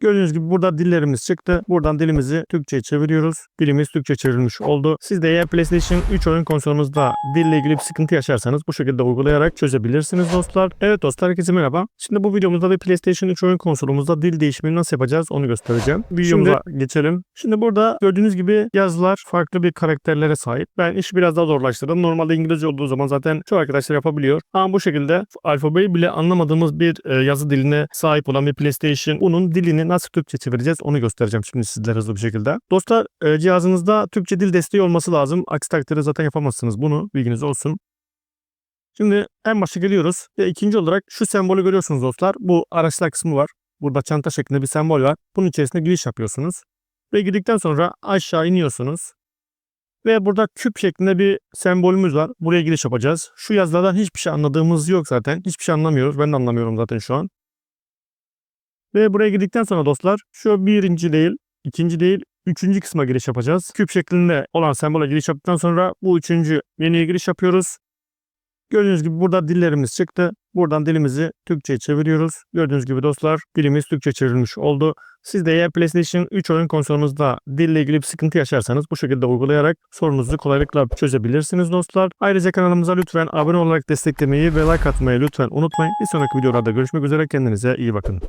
Gördüğünüz gibi burada dillerimiz çıktı. Buradan dilimizi Türkçe'ye çeviriyoruz. Dilimiz Türkçe çevrilmiş oldu. Siz de eğer PlayStation 3 oyun konsolunuzda dille ilgili bir sıkıntı yaşarsanız bu şekilde uygulayarak çözebilirsiniz dostlar. Evet dostlar herkese merhaba. Şimdi bu videomuzda bir PlayStation 3 oyun konsolumuzda dil değişimini nasıl yapacağız onu göstereceğim. Videomuza geçelim. Şimdi burada gördüğünüz gibi yazılar farklı bir karakterlere sahip. Ben işi biraz daha zorlaştırdım. Normalde İngilizce olduğu zaman zaten çoğu arkadaşlar yapabiliyor. Ama bu şekilde alfabeyi bile anlamadığımız bir e, yazı diline sahip olan bir PlayStation bunun nasıl Türkçe çevireceğiz onu göstereceğim şimdi sizlere hızlı bir şekilde. Dostlar e, cihazınızda Türkçe dil desteği olması lazım. Aksi takdirde zaten yapamazsınız bunu. Bilginiz olsun. Şimdi en başa geliyoruz ve ikinci olarak şu sembolü görüyorsunuz dostlar. Bu araçlar kısmı var. Burada çanta şeklinde bir sembol var. Bunun içerisine giriş yapıyorsunuz. Ve girdikten sonra aşağı iniyorsunuz. Ve burada küp şeklinde bir sembolümüz var. Buraya giriş yapacağız. Şu yazılardan hiçbir şey anladığımız yok zaten. Hiçbir şey anlamıyoruz. Ben de anlamıyorum zaten şu an. Ve buraya girdikten sonra dostlar şu birinci değil, ikinci değil, üçüncü kısma giriş yapacağız. Küp şeklinde olan sembole giriş yaptıktan sonra bu üçüncü menüye giriş yapıyoruz. Gördüğünüz gibi burada dillerimiz çıktı. Buradan dilimizi Türkçe'ye çeviriyoruz. Gördüğünüz gibi dostlar dilimiz Türkçe çevrilmiş oldu. Siz de eğer PlayStation 3 oyun konsolunuzda dille ilgili bir sıkıntı yaşarsanız bu şekilde uygulayarak sorununuzu kolaylıkla çözebilirsiniz dostlar. Ayrıca kanalımıza lütfen abone olarak desteklemeyi ve like atmayı lütfen unutmayın. Bir sonraki videolarda görüşmek üzere kendinize iyi bakın.